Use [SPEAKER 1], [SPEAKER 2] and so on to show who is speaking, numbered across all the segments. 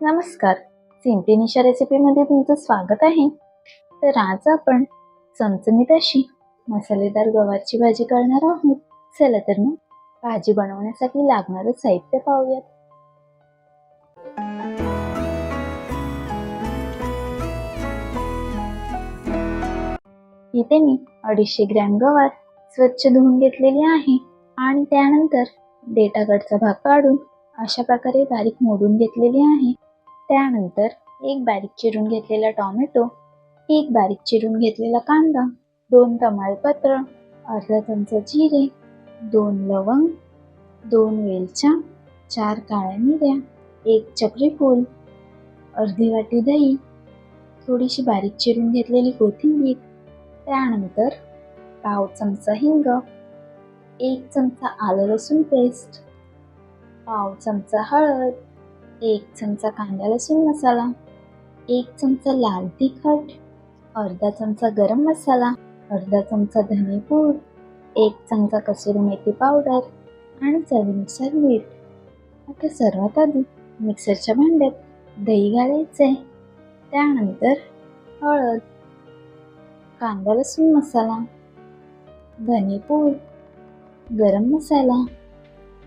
[SPEAKER 1] नमस्कार. सिंपिनिशा रेसिपीमध्ये तुमचं स्वागत आहे. तर आज आपण चमचमीत अशी मसालेदार गव्हाची भाजी करणार आहोत. चला तर मग भाजी बनवण्यासाठी लागणारं साहित्य पाहूयात. इथे मी अडीचशे ग्रॅम गवार स्वच्छ धुवून घेतलेली आहे आणि त्यानंतर डेटाकडचा भाग काढून अशा प्रकारे बारीक मोडून घेतलेली आहे. त्यानंतर एक बारीक चिरून घेतलेला टोमॅटो एक बारीक चिरून घेतलेला कांदा दोन तमालपत्र अर्धा चमचा जिरे दोन लवंग दोन वेलच्या चार काळ्या मिऱ्या एक चक्री फूल अर्धी वाटी दही थोडीशी बारीक चिरून घेतलेली कोथिंबीर त्यानंतर पाव चमचा हिंग एक चमचा आलं लसूण पेस्ट पाव चमचा हळद एक चमचा कांदा लसूण मसाला एक चमचा लाल तिखट अर्धा चमचा गरम मसाला अर्धा चमचा धने पूड एक चमचा कसुरी मेथी पावडर आणि चवीनुसार मीठ. आता सर्वात आधी मिक्सरच्या भांड्यात दही घालायचे. त्यानंतर हळद कांदा लसूण मसाला धने पूड गरम मसाला.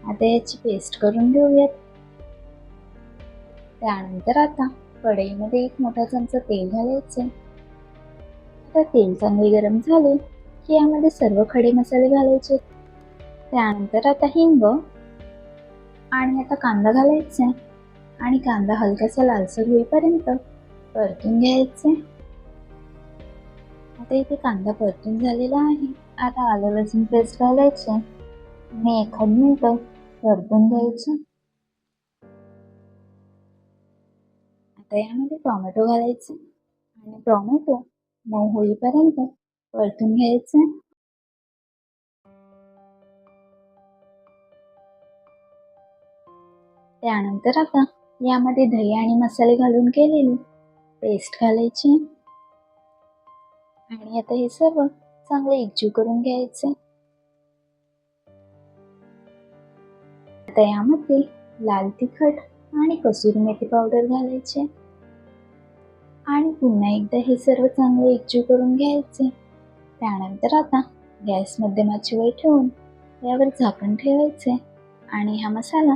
[SPEAKER 1] आता याची पेस्ट करून घेऊयात. त्यानंतर आता कढईमध्ये एक मोठा चमचा तेल घालायचे. आता तेल चांगले गरम झाले की यामध्ये सर्व खडे मसाले घालायचे. त्यानंतर आता हिंग आणि आता कांदा घालायचे आणि कांदा हलकासा लालसर होईपर्यंत परतून घ्यायचे. आता इथे कांदा परतून झालेला आहे. आता आलं लसूण पेस्ट घालायचे आणि एखाद मिनटं परतून घ्यायचं. आता यामध्ये टोमॅटो घालायचे आणि टोमॅटो मऊ होईपर्यंत परतून घ्यायचे. त्यानंतर आता यामध्ये दही आणि मसाले घालून केलेली पेस्ट घालायची. आणि आता हे सर्व चांगले एकजीव करून घ्यायचे. आता यामध्ये लाल तिखट आणि कसुरी मेथी पावडर घालायचे. आणि पुन्हा एकदा हे सर्व चांगले एकजीव करून घ्यायचे. त्यानंतर आता गॅसमध्ये मच्छीवर ठेवून यावर झाकण ठेवायचे आणि हा मसाला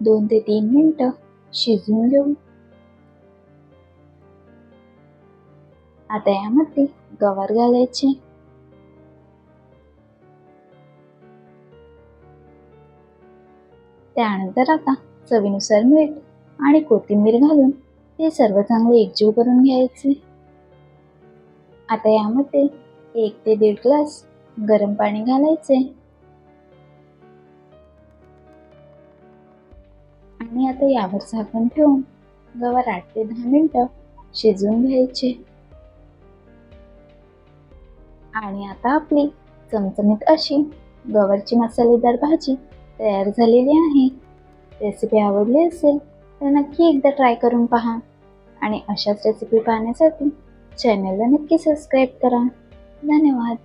[SPEAKER 1] दोन ते तीन मिनटं शिजवून घेऊ. आता यामध्ये गवार घालायचे. त्यानंतर आता चवीनुसार मीठ आणि कोथिंबीर घालून ते सर्व चांगले एकजीव करून घ्यायचे. आता यामध्ये एक ते दीड ग्लास गरम पाणी घालायचे. आणि आता यावर झाकण ठेवून गवार आठ ते दहा मिनिटं शिजवून घ्यायचे. आणि आता आपली चमचमीत अशी गवारची मसालेदार भाजी तयार झालेली आहे. रेसिपी आवडली असेल तर नक्की एकदा ट्राय करून पहा. आणि अशाच रेसिपी पाहण्यासाठी चॅनलला नक्की सबस्क्राईब करा. धन्यवाद.